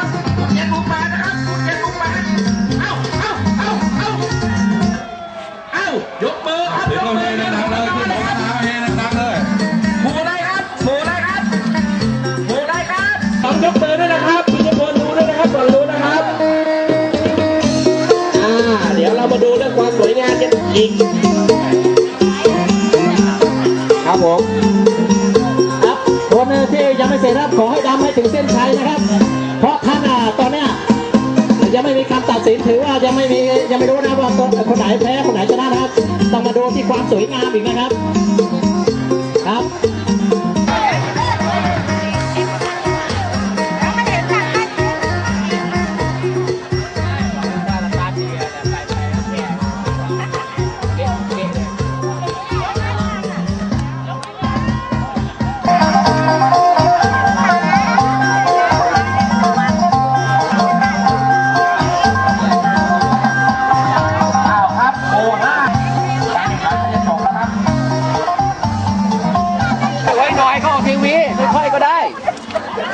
นะครับเจ็กแปดนะครับเจ็ดหกแปดเอ้าเอ้าเอ้าเอ้าเอ้ายกมือรับยกมือนะครัน้นหนังเลยหมู่ไครับหมู่ไครับหมู่ไครับต้องยกมือด้นะครับมีจำนวนดูด้นะครับก่อนดูนะครับอ่าเดี๋ยวเรามาดูเรื่องความสวยงามกันอีกครับผมครับคนที่ยังไม่เสร็จครับขอให้ดำให้ถึงเส้นชัยนะครับ ยังไม่มีคำตัดสินถือว่ายังไม่มียังไม่รู้นะว่าคนไหนแพ้คนไหนชนะนะครับ ต้องมาดูที่ความสวยงามอีกนะครับ ครับ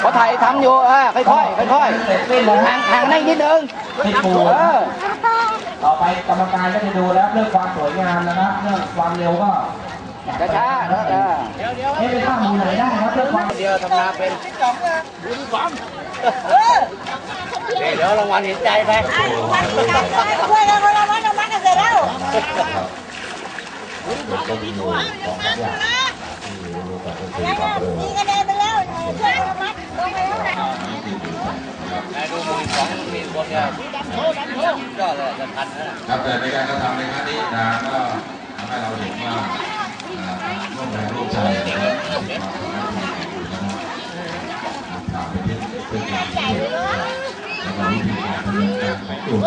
เขาถ่ายทำอยู่อ่าค่อยๆค่อยเสร็จสิ้นแล้วๆนะห่างห่างได้นิดนึงติดปูเออต่อไปกรรมการก็จะดูแล้วเรื่องความสวยงามนะครับเรื่องความเร็วก็ช้าๆแล้วเออให้ไปตั้งมือไหนได้ครับเรื่องความเดียวทำนาเป็นเดี๋ยวรางวัลเห็นใจไป ดูมือสองมีคนเนี่ยก็เลยจะทันนะครับแต่ในการกระทำในครั้งนี้นะก็ทำให้เราเห็นว่าร่วมแรงร่วมใจนะครับมีความสามาระอยู่นะครับผ่านไปที่เป็นการที่เกิดแล้วก็วิธีการดำเนินการของกลุ่ม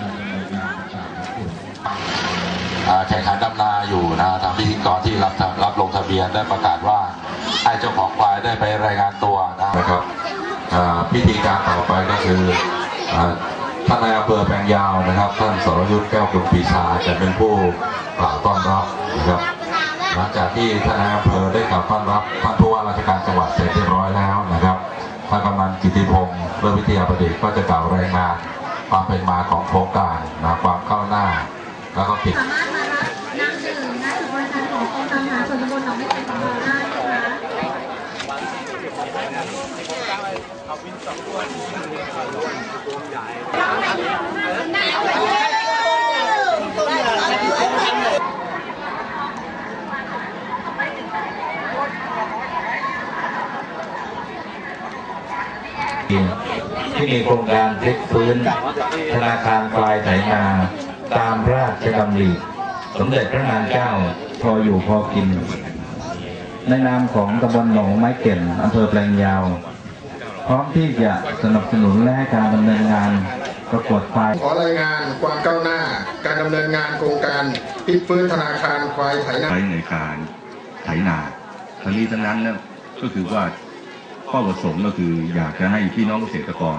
การดำเนินงานต่างๆของกลุ่มแข่งขันดำนาอยู่นะทางพิธีกรที่รับรับลงทะเบียนได้ประกาศว่าให้เจ้าของควายได้ไปรายงานตัวนะครับ พิธีการต่อไปก็คืออท่านนายอำเภอแปลงยาวนะครับ ท่านสรยุทธ์แก้วกุลปีชาจะเป็นผู้กล่าวต้อนรับนะครับ หลังจากที่ท่านนายอำเภอได้กล่าวต้อนรับท่านผู้ว่าราชการจังหวัดเสร็จเรียบร้อยแล้วนะครับท่านกำนันกิติพงศ์เลิศวิทยาประดิษฐ์ก็จะกล่าวรายงานความเป็นมาของโครงการนะความก้าวหน้า แล้วก็ติด ที่มีโครงการพลิกฟื้น ธนาคารปลายไถนาตามพระราชดำริสมเด็จพระนางเจ้า พออยู่พอกิน ในนามของตำบลหนองไม้เก่นอำเภอแปลงยาว พร้อมที่จะสนับสนุนและให้การดำเนินงานประกวดควายขอรายงานความก้าวหน้า การดำเนินงานโครงการพลิกฟื้นธนาคารควายไถนาใช้ในการไถนาทั้งนี้ทั้งนั้นเนี่ยก็คือว่าข้อประสงค์ก็คืออยากจะให้พี่น้องเกษตรกร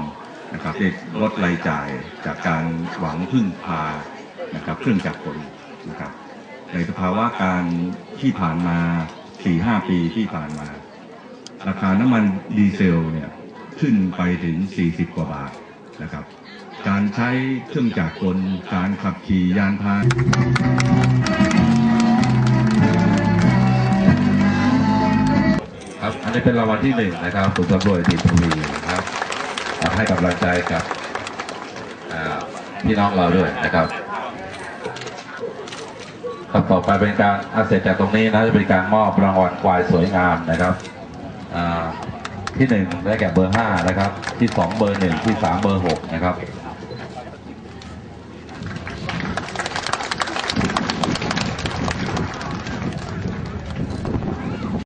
นะครับได้ลดรายจ่ายจากการหวังพึ่งพานะครับเครื่องจักรกลนะครับในสภาวะการที่ผ่านมา 4-5ปีที่ผ่านมา ราคาน้ำมันดีเซลเนี่ยขึ้นไปถึง 40 กว่าบาทนะครับ การใช้เครื่องจักรกลการขับขี่ยานพาหนะครับ อันนี้เป็นรางวัลที่หนึ่งนะครับคุณตำรวจทีมทวีนะครับให้กำลังใจกับพี่น้องเราด้วยนะครับ ครับต่อไปเป็นการอาเสร็จจากตรงนี้นะจะเป็นการมอบรางวัลควายสวยงามนะครับที่หนึ่งได้แก่เบอร์ห้านะครับ ที่สองเบอร์หนึ่งที่สามเบอร์หกนะครับ